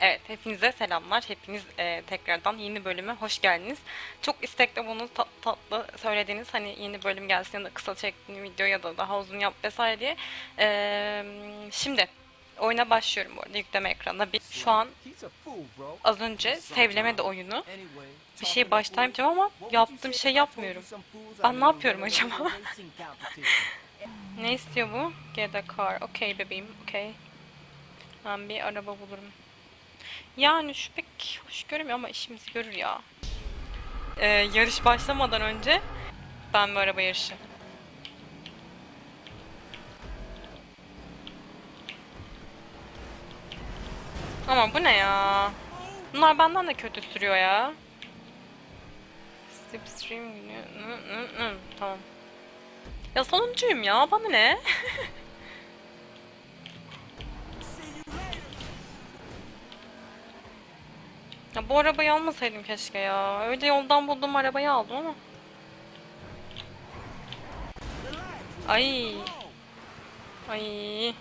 Evet, hepinize selamlar. Hepiniz e, tekrardan yeni bölüme hoş geldiniz. Çok istekle bunu tat- tatlı söylediğiniz hani yeni bölüm gelsin ya da kısa çektiğin video ya da daha uzun yap vesaire diye. E, şimdi oyuna başlıyorum bu arada yükleme ekranında. Bir, şu an az önce sevlemedi oyunu. Bir şey baştan yapacağım ama yaptığım şey yapmıyorum. Ben ne yapıyorum acaba? Ne istiyor bu? Get a car. Okey bebeğim, okey. Ben bir araba bulurum. Yani şu pek hoş görünmüyor ama işimizi görür ya. Ee, yarış başlamadan önce ben bir araba yarışı. Ama bu ne ya? Bunlar benden de kötü sürüyor ya. Slipstream günü. Tamam. Ya sonuncuyum ya. Bana ne? Ya bu arabayı almasaydım keşke ya. Öyle yoldan bulduğum arabayı aldım ama. Ay. Ay.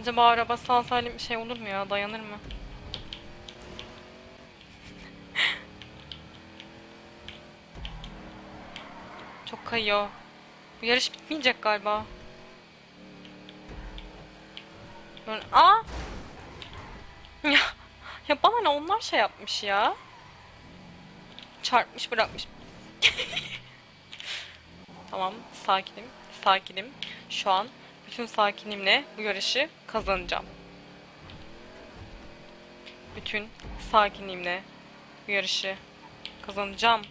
Acaba araba sağ salim bir şey olur mu ya? Dayanır mı? Çok kayıyor. Bu yarış bitmeyecek galiba. Aa! Ya, ya bana ne onlar şey yapmış ya. Çarpmış bırakmış. tamam sakinim. Sakinim. Şu an bütün sakinimle bu yarışı kazanacağım. Bütün sakinliğimle bu yarışı kazanacağım.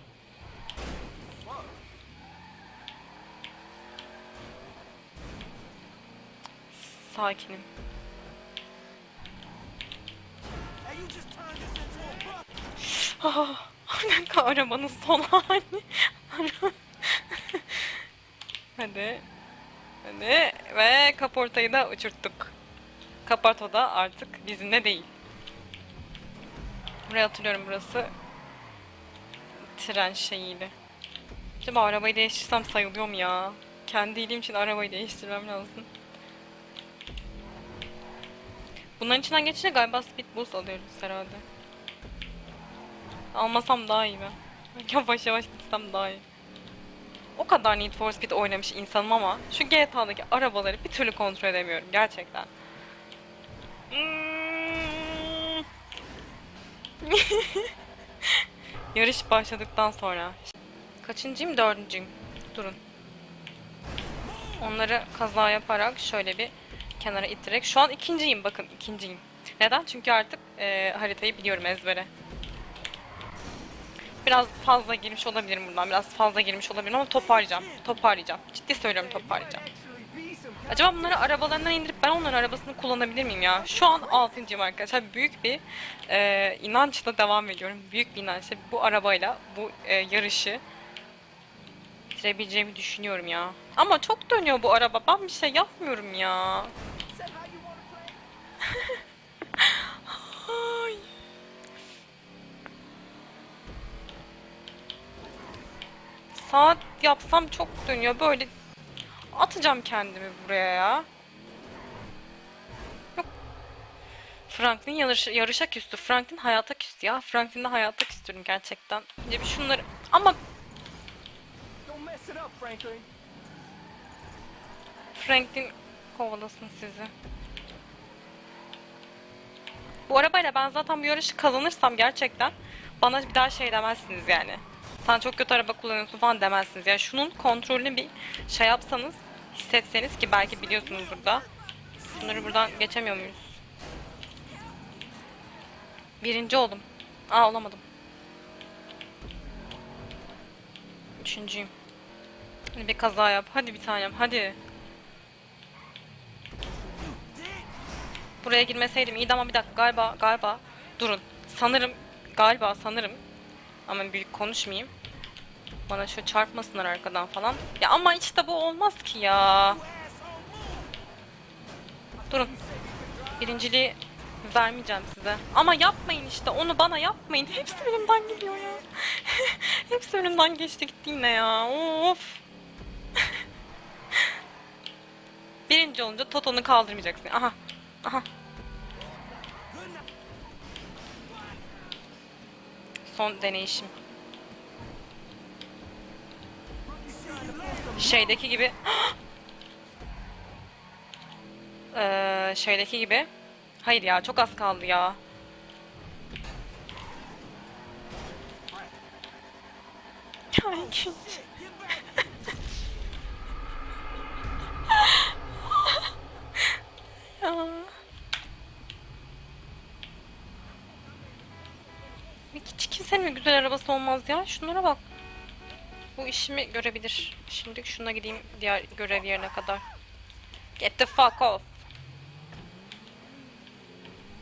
Sakinim. Ah, dakika arabanın son hali. Hadi. Hadi. Ve kaportayı da uçurttuk. Kaporta da artık bizimle değil. Buraya hatırlıyorum burası. Tren şeyiydi. Acaba arabayı değiştirsem sayılıyor mu ya? Kendi iyiliğim için arabayı değiştirmem lazım. Bunların içinden geçince galiba speed boost alıyoruz herhalde. Almasam daha iyi ben. Yavaş yavaş gitsem daha iyi. O kadar Need for Speed oynamış insanım ama şu GTA'daki arabaları bir türlü kontrol edemiyorum gerçekten. Hmm. Yarış başladıktan sonra. Kaçıncıyım? Dördüncüyüm. Durun. Onları kaza yaparak şöyle bir kenara ittirerek. Şu an ikinciyim bakın ikinciyim. Neden? Çünkü artık e, haritayı biliyorum ezbere. Biraz fazla girmiş olabilirim buradan. Biraz fazla girmiş olabilirim ama toparlayacağım. Toparlayacağım. Ciddi söylüyorum toparlayacağım. Acaba bunları arabalarından indirip ben onların arabasını kullanabilir miyim ya? Şu an 6.yım arkadaşlar. Büyük bir e, inançla devam ediyorum. Büyük bir inançla bu arabayla bu e, yarışı bitirebileceğimi düşünüyorum ya. Ama çok dönüyor bu araba. Ben bir şey yapmıyorum ya. Ay. Saat yapsam çok dönüyor. Böyle atacağım kendimi buraya ya. Yok. Franklin yarış, yarışa küstü. Franklin hayata küstü ya. Franklin'le hayata küstürüm gerçekten. Önce bir şunları... Ama Franklin. Franklin kovalasın sizi. Bu arabayla ben zaten bu yarışı kazanırsam gerçekten bana bir daha şey demezsiniz yani. Sen çok kötü araba kullanıyorsun falan demezsiniz. Yani şunun kontrolünü bir şey yapsanız, hissetseniz ki belki biliyorsunuzdur da. Bunları buradan geçemiyor muyuz? Birinci oldum. Aa olamadım. Üçüncüyüm. Hadi bir kaza yap. Hadi bir tanem. Hadi. Buraya girmeseydim iyiydi ama bir dakika galiba galiba durun. Sanırım galiba sanırım ama büyük konuşmayayım. Bana şu çarpmasınlar arkadan falan. Ya ama işte bu olmaz ki ya. Durun. Birinciliği vermeyeceğim size. Ama yapmayın işte onu bana yapmayın. Hepsi önümden gidiyor ya. Hepsi önümden geçti gitti yine ya. Of. Birinci olunca Toto'nu kaldırmayacaksın. Aha. Aha. Son deneyişim. Şeydeki gibi. Ee, şeydeki gibi. Hayır ya çok az kaldı ya. Ay, mi güzel arabası olmaz ya? Şunlara bak. Bu işimi görebilir. Şimdi şuna gideyim diğer görev yerine kadar. Get the fuck off.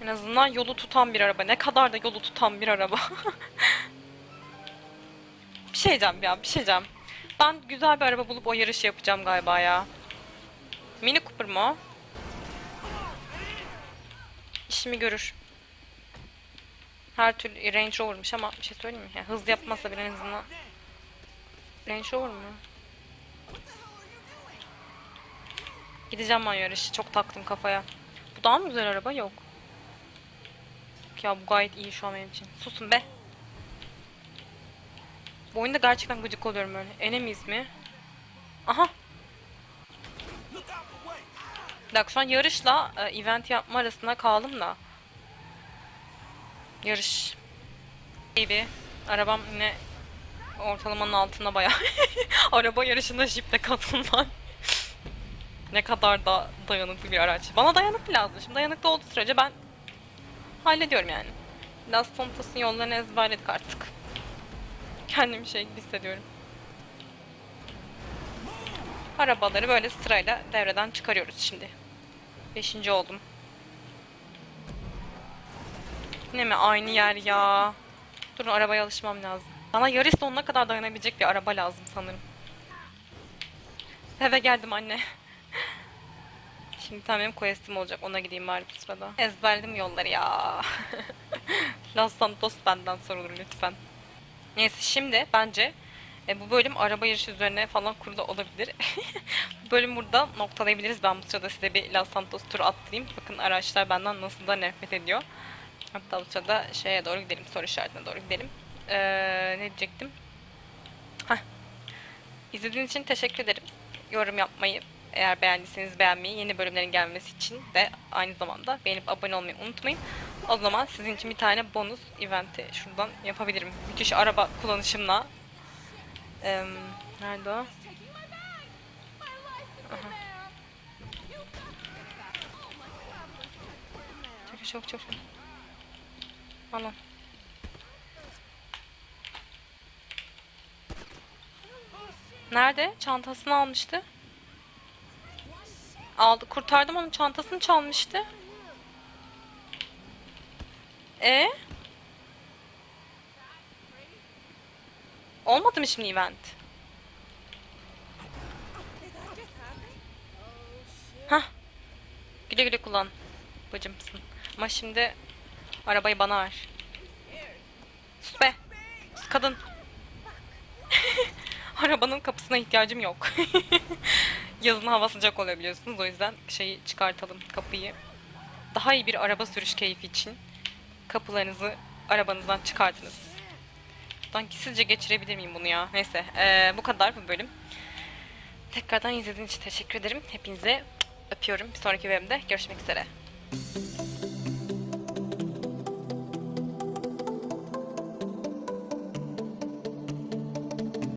En azından yolu tutan bir araba. Ne kadar da yolu tutan bir araba. bir şey diyeceğim ya, bir şey diyeceğim. Ben güzel bir araba bulup o yarışı yapacağım galiba ya. Mini Cooper o? İşimi görür. Her türlü Range Rover'mış ama bir şey söyleyeyim mi? Yani hız yapmazsa bile en azından Range Rover mu? Gideceğim ben yarışı. Çok taktım kafaya. Bu daha mı güzel araba? Yok. Ya bu gayet iyi şu an benim için. Susun be. Bu oyunda gerçekten gıcık oluyorum öyle. Enemies mi? Aha. Bak şu an yarışla e, event yapma arasında kaldım da. Yarış. Baby. Arabam yine ortalamanın altında bayağı. Araba yarışında jiple katılman. ne kadar da dayanıklı bir araç. Bana dayanıklı lazım. Şimdi dayanıklı olduğu sürece ben hallediyorum yani. Las Santos'un yollarını ezberledik artık. Kendimi şey gibi hissediyorum. Arabaları böyle sırayla devreden çıkarıyoruz şimdi. Beşinci oldum. Yine mi aynı yer ya? Durun arabaya alışmam lazım. Bana yarış sonuna kadar dayanabilecek bir araba lazım sanırım. Eve geldim anne. Şimdi tam benim questim olacak. Ona gideyim bari bu sırada. Ezberledim yolları ya. Los Santos benden sorulur lütfen. Neyse şimdi bence e, bu bölüm araba yarışı üzerine falan kurulu olabilir. bu bölüm burada noktalayabiliriz. Ben bu sırada size bir Los Santos turu attırayım. Bakın araçlar benden nasıl da nefret ediyor. Hatta bu sırada şeye doğru gidelim. Soru işaretine doğru gidelim. Ee, ne diyecektim? Heh. İzlediğiniz için teşekkür ederim. Yorum yapmayı, eğer beğendiyseniz beğenmeyi, yeni bölümlerin gelmesi için de aynı zamanda beğenip abone olmayı unutmayın. O zaman sizin için bir tane bonus eventi şuradan yapabilirim. Müthiş araba kullanışımla. Ee, nerede o? Çok çok çok çok. Alın. Nerede? Çantasını almıştı. Aldı. Kurtardım onun çantasını çalmıştı. E? Olmadı mı şimdi event? Hah. Güle güle kullan. Bacımsın. Ama şimdi arabayı bana ver. Sus be. Sus kadın. Arabanın kapısına ihtiyacım yok. Yazın hava sıcak oluyor biliyorsunuz. O yüzden şeyi çıkartalım kapıyı. Daha iyi bir araba sürüş keyfi için kapılarınızı arabanızdan çıkartınız. Buradan sizce geçirebilir miyim bunu ya? Neyse eee, bu kadar bu bölüm. Tekrardan izlediğiniz için teşekkür ederim. Hepinize öpüyorum. Bir sonraki bölümde görüşmek üzere.